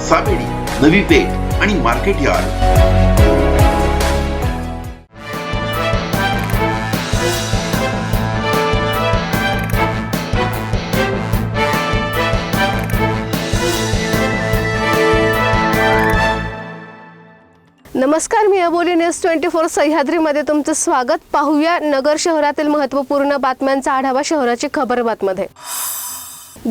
सावेडी नवी पेठ आणि market yard. नमस्कार मी अबोली न्यूज ट्वेंटी फोर सह्याद्रीमध्ये तुमचं स्वागत. पाहूया नगर शहरातील महत्त्वपूर्ण बातम्यांचा आढावा शहराची खबर बातमध्ये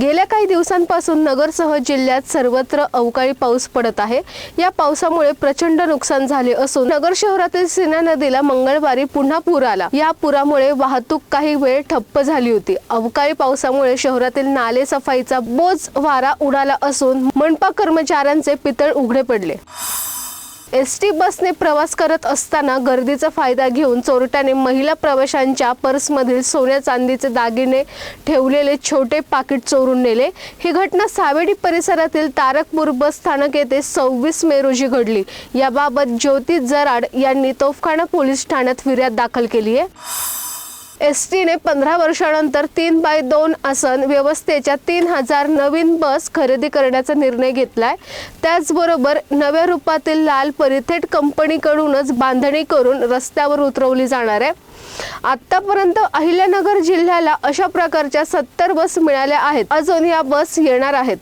गेल्या काही दिवसांपासून नगरसह जिल्ह्यात सर्वत्र अवकाळी पाऊस पडत आहे. या पावसामुळे प्रचंड नुकसान झाले असून नगर शहरातील सिना नदीला मंगळवारी पुन्हा पूर आला. या पुरामुळे वाहतूक काही वेळ ठप्प झाली होती. अवकाळी पावसामुळे शहरातील नाले सफाईचा बोज वारा उडाला असून मनपा कर्मचाऱ्यांचे पितळ उघडे पडले. एस टी बसने प्रवास करत असताना गर्दीचा फायदा घेऊन चोरट्याने महिला प्रवाशांच्या पर्समधील सोन्या चांदीचे दागिने ठेवलेले छोटे पाकिट चोरून नेले. ही घटना सावेडी परिसरातील तारकपूर बस स्थानक येथे सव्वीस मे रोजी घडली. याबाबत ज्योती जराड यांनी तोफखाना पोलीस ठाण्यात फिर्याद दाखल केली आहे. एस टीने पंधरा वर्षानंतर तीन बाय दोन आसन व्यवस्थेच्या तीन हजार नवीन बस खरेदी करण्याचा निर्णय घेतलाय. त्याचबरोबर नव्या रूपातील लाल परिथेट कंपनीकडूनच बांधणी करून रस्त्यावर उतरवली जाणार आहे. आतापर्यंत अहिल्यानगर जिल्ह्याला अशा प्रकारच्या सत्तर बस मिळाल्या आहेत. अजून या बस येणार आहेत.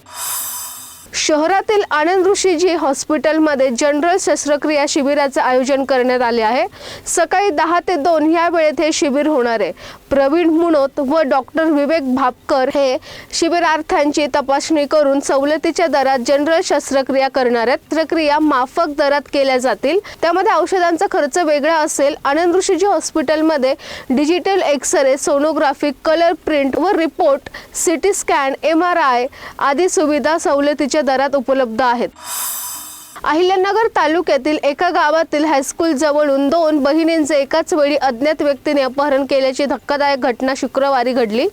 शहरातील आनंद ऋषीजी हॉस्पिटलमध्ये जनरल शस्त्रक्रिया शिबिराचे आयोजन करण्यात आले आहे. सकाळी दहा ते दोन या वेळेत हे शिबिर होणार आहे. प्रवीण मुनोत व डॉक्टर विवेक भापकर हे शिबिरार्थ्यांची तपासणी करून सवलतीच्या दरात जनरल शस्त्रक्रिया करणाऱ्या प्रक्रिया शस्त्रक्रिया माफक दरात केल्या जातील. त्यामध्ये औषधांचा खर्च वेगळा असेल. आनंद ऋषीजी हॉस्पिटलमध्ये digital X-ray sonography colour print व report CT scan M R I आदी सुविधा सवलतीच्या दरात उपलब्ध आहेत. अहिल्यानगर तालुक्यातील एका गावातील हायस्कूल जवळून दोन बहिणींचे एकाच वेळी अज्ञात व्यक्तीने अपहरण केल्याची धक्कादायक घटना शुक्रवारी घडली.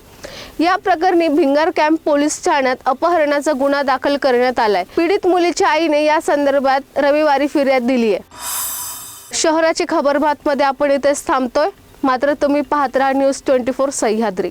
या प्रकरणी भिंगार कॅम्प पोलीस ठाण्यात अपहरणाचा गुन्हा दाखल करण्यात आलाय. पीडित मुलीच्या आईने या संदर्भात रविवारी फिर्याद दिली आहे शहराची खबरबातमध्ये आपण इथेच थांबतोय. मात्र तुम्ही पाहत राहा न्यूज ट्वेंटी फोर सह्याद्री.